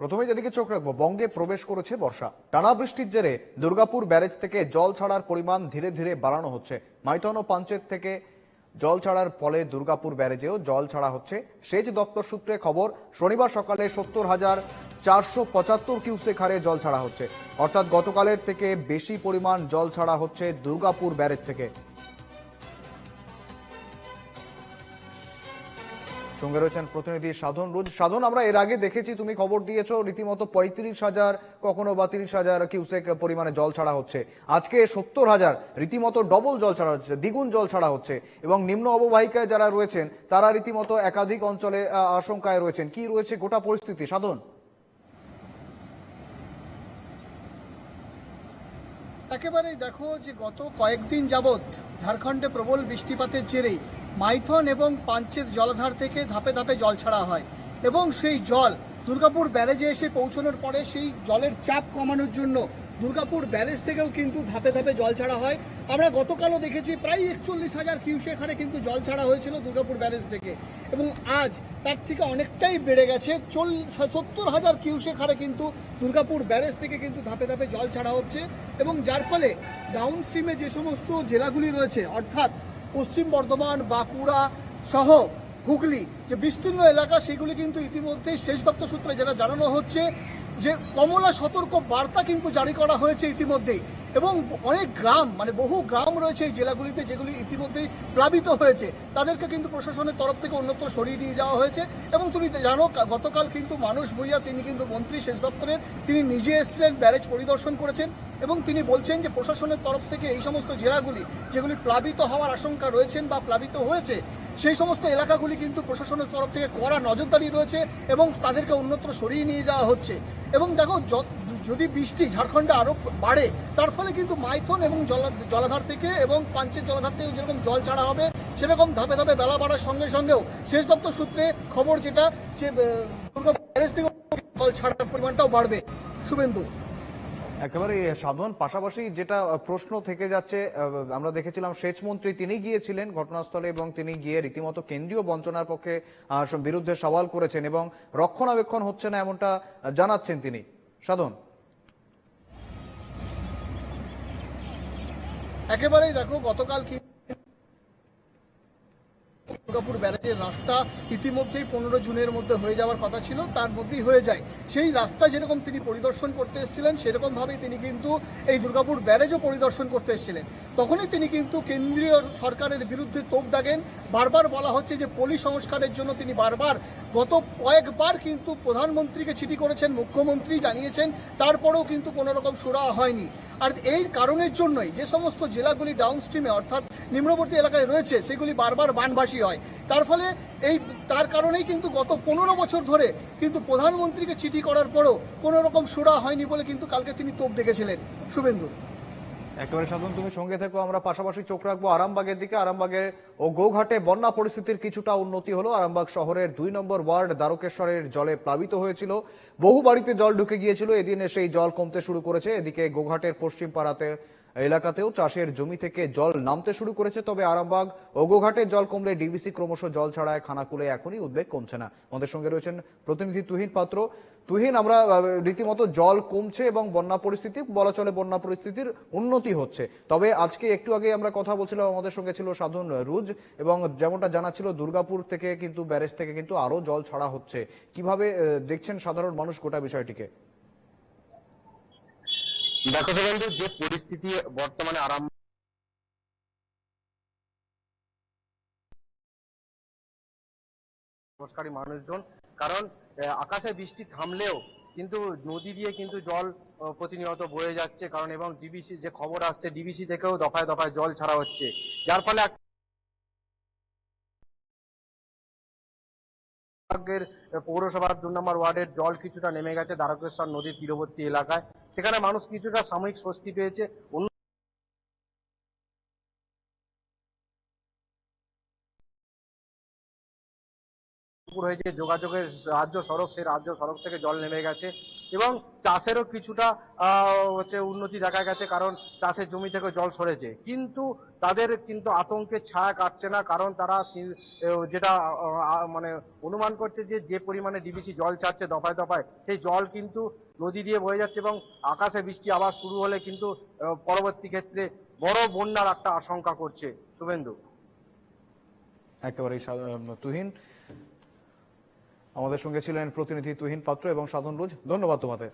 প্রথমে যেদিকে চোখ রাখব, বঙ্গে প্রবেশ করেছে বর্ষা। টানা বৃষ্টির জেরে দুর্গাপুর ব্যারেজ থেকে জল ছাড়ার পরিমাণ ধীরে ধীরে বাড়ানো হচ্ছে। মাইথন ও পাঞ্চেত থেকে জল ছাড়ার ফলে দুর্গাপুর ব্যারেজেও জল ছাড়া হচ্ছে। সেচ দপ্তর সূত্রে খবর, শনিবার সকালে সত্তর হাজার চারশো পঁচাত্তর কিউসেক হারে জল ছাড়া হচ্ছে। অর্থাৎ গতকালের থেকে বেশি পরিমাণ জল ছাড়া হচ্ছে দুর্গাপুর ব্যারেজ থেকে। সঙ্গে রয়েছেন প্রতিনিধি সাধন রোজ। সাধন, আমরা এর আগে দেখেছি, তুমি খবর দিয়েছ, রীতিমতো পঁয়ত্রিশ হাজার, কখনো বা তিরিশ হাজার কিউসেক পরিমাণে জল ছাড়া হচ্ছে। আজকে সত্তর হাজার, রীতিমতো ডবল জল ছাড়া হচ্ছে, দ্বিগুণ জল ছাড়া হচ্ছে। এবং নিম্ন অববাহিকায় যারা রয়েছেন, তারা রীতিমতো একাধিক অঞ্চলে আশঙ্কায় রয়েছেন। কি রয়েছে গোটা পরিস্থিতি? সাধন। একেবারেই দেখো যে গত কয়েকদিন যাবৎ ঝাড়খণ্ডে প্রবল বৃষ্টিপাতের জেরেই মাইথন এবং পাঞ্চের জলাধার থেকে ধাপে ধাপে জল ছাড়া হয়। এবং সেই জল দুর্গাপুর ব্যারেজে এসে পৌঁছানোর পরে সেই জলের চাপ কমানোর জন্য দুর্গাপুর ব্যারেজ থেকেও কিন্তু ধাপে ধাপে জল ছাড়া হয়। আমরা গতকালও দেখেছি প্রায় একচল্লিশ হাজার কিউসেক হারে কিন্তু জল ছাড়া হয়েছিল দুর্গাপুর ব্যারেজ থেকে। এবং আজ তার থেকে অনেকটাই বেড়ে গেছে। চল্লিশ সত্তর হাজার কিউসেক হারে কিন্তু দুর্গাপুর ব্যারেজ থেকে কিন্তু ধাপে ধাপে জল ছাড়া হচ্ছে। এবং যার ফলে ডাউন স্ট্রিমে যে সমস্ত জেলাগুলি রয়েছে, অর্থাৎ পশ্চিম বর্ধমান, বাঁকুড়া সহ হুগলি, যে বিস্তীর্ণ এলাকা, সেগুলি কিন্তু ইতিমধ্যেই সেচ দপ্তর সূত্রে যেটা জানানো হচ্ছে যে কমলা সতর্ক বার্তা কিন্তু জারি করা হয়েছে ইতিমধ্যেই। এবং অনেক গ্রাম মানে বহু গ্রাম রয়েছে এই জেলাগুলিতে যেগুলি ইতিমধ্যেই প্লাবিত হয়েছে। তাদেরকে কিন্তু প্রশাসনের তরফ থেকে অন্যত্র সরিয়ে নিয়ে যাওয়া হয়েছে। এবং তুমি জানো গতকাল কিন্তু মানুষ ভূঁইয়া, তিনি কিন্তু মন্ত্রী, সেচ দপ্তরের, তিনি নিজে এসেছিলেন, ব্যারেজ পরিদর্শন করেছেন এবং তিনি বলছেন যে প্রশাসনের তরফ থেকে এই সমস্ত জেলাগুলি যেগুলি প্লাবিত হওয়ার আশঙ্কা রয়েছেন বা প্লাবিত হয়েছে সেই সমস্ত এলাকাগুলি কিন্তু প্রশাসনের তরফ থেকে কড়া নজরদারি রয়েছে এবং তাদেরকে অন্যত্র সরিয়ে নিয়ে যাওয়া হচ্ছে। এবং দেখো যদি বৃষ্টি ঝাড়খণ্ডে আরও বাড়ে, তার ফলে কিন্তু মাইথন এবং জলা- জলাধার থেকে এবং পাঞ্চের জলাধার থেকে যেরকম জল ছাড়া হবে, সেরকম ধাপে ধাপে বেলা বাড়ার সঙ্গে সঙ্গেও শেষ দপ্তর সূত্রে খবর যেটা যে থেকে জল ছাড়ার পরিমাণটাও বাড়বে। শুভেন্দু। একেবারে সাধন। পাশাপাশি যেটা প্রশ্ন থেকে যাচ্ছে আমরা দেখেছিলাম সেচ মন্ত্রী তিনি গিয়েছিলেন ঘটনাস্থলে এবং তিনি গিয়ে রীতিমতো কেন্দ্রীয় বঞ্চনার পক্ষে বিরুদ্ধে সওয়াল করেছেন এবং রক্ষণাবেক্ষণ হচ্ছে না এমনটা জানাচ্ছেন তিনি। সাধন। একেবারেই দেখো, গতকাল কি দুর্গাপুর ব্যারেজের রাস্তা ইতিমধ্যেই পনেরো জুনের মধ্যে হয়ে যাওয়ার কথা ছিল, তার মধ্যেই হয়ে যায়। সেই রাস্তা যেরকম তিনি পরিদর্শন করতে এসেছিলেন, সেরকমভাবেই তিনি কিন্তু এই দুর্গাপুর ব্যারেজও পরিদর্শন করতে এসেছিলেন। তখনই তিনি কিন্তু কেন্দ্রীয় সরকারের বিরুদ্ধে তোপ দাগেন বারবার বলা হচ্ছে যে পলি সংস্কারের জন্য তিনি বারবার গত কয়েকবার কিন্তু প্রধানমন্ত্রীকে চিঠি করেছেন, মুখ্যমন্ত্রী জানিয়েছেন, তারপরেও কিন্তু কোনো রকম সুরা হয়নি। আর এই কারণের জন্যই যে সমস্ত জেলাগুলি ডাউনস্ট্রিমে অর্থাৎ নিম্নবর্তী এলাকায় রয়েছে, সেগুলি বারবার বানবাসী হয়। তার ফলে এই, তার কারণেই কিন্তু গত পনেরো বছর ধরে কিন্তু প্রধানমন্ত্রীকে চিঠি করার পরও কোনো রকম সুরা হয়নি বলে কিন্তু কালকে তিনি তোপ দেখেছিলেন। শুভেন্দু। একেবারে সাধারণ তুমি সঙ্গে থেকো, আমরা পাশাপাশি চোখ রাখব। আরামবাগের দিকে, আরামবাগের ও গোঘাটে বন্যা পরিস্থিতির কিছুটা উন্নতি হলো। আরামবাগ শহরের দুই নম্বর ওয়ার্ড দ্বারকেশ্বরের জলে প্লাবিত হয়েছিল। বহু বাড়িতে জল ঢুকে গিয়েছিল। এদিন সেই জল কমতে শুরু করেছে। এদিকে গোঘাটের পশ্চিম পাড়াতে এলাকাতেও চাষের জমি থেকে জল নামতে শুরু করেছে, তবে আরামবাগ ও গোঘাটের জল কমলে ডিবিসি ক্রমশ জল ছাড়ায় খানাকুলে এখনই উদ্বেগ কমছে না। আমাদের সঙ্গে রয়েছেন প্রতিনিধি তুহিন পাত্র। তুহিন, আমরা রীতিমতো জল কমছে এবং বন্যা পরিস্থিতি, বলা চলে বন্যা পরিস্থিতির উন্নতি হচ্ছে। তবে আজকে একটু আগে আমরা কথা বলছিলাম, আমাদের সঙ্গে ছিল সাধন রুজ এবং যেমনটা জানা ছিল দুর্গাপুর থেকে কিন্তু, ব্যারেজ থেকে কিন্তু আরও জল ছাড়া হচ্ছে। কীভাবে দেখছেন সাধারণ মানুষ গোটা বিষয়টিকে? দেখো বন্ধু যে পরিস্থিতি বর্তমানে আরাম সংস্কারী মানুষজন, কারণ আকাশে বৃষ্টি থামলেও কিন্তু নদী দিয়ে কিন্তু জল প্রতিনিয়ত বয়ে যাচ্ছে, কারণ এবং ডিবিসি যে খবর আসছে, ডিবিসি থেকেও দফায় দফায় জল ছাড়া হচ্ছে। যার ফলে এক- পৌরসভার দু নম্বর ওয়ার্ডের জল কিছুটা নেমে গেছে দ্বারকেশ্বর নদীর তীরবর্তী এলাকায়। সেখানে মানুষ কিছুটা সাময়িক স্বস্তি পেয়েছে। অন্য আলিপুর হয়ে যে যোগাযোগের রাজ্য সড়ক, সেই রাজ্য সড়ক থেকে জল নেমে গেছে এবং চাষেরও কিছুটা হচ্ছে উন্নতি দেখা গেছে কারণ চাষের জমি থেকে জল সরেছে। কিন্তু তাদের কিন্তু আতঙ্কের ছায়া কাটছে না কারণ তারা যেটা মানে অনুমান করছে যে যে পরিমাণে ডিবিসি জল ছাড়ছে দফায় দফায়, সেই জল কিন্তু নদী দিয়ে বয়ে যাচ্ছে এবং আকাশে বৃষ্টি আবার শুরু হলে কিন্তু পরবর্তী ক্ষেত্রে বড় বন্যার একটা আশঙ্কা করছে। শুভেন্দু। একেবারেই তুহিন। আমাদের সঙ্গে ছিলেন প্রতিনিধি তুহিন পাত্র এবং সাধন রোজ। ধন্যবাদ তোমাদের।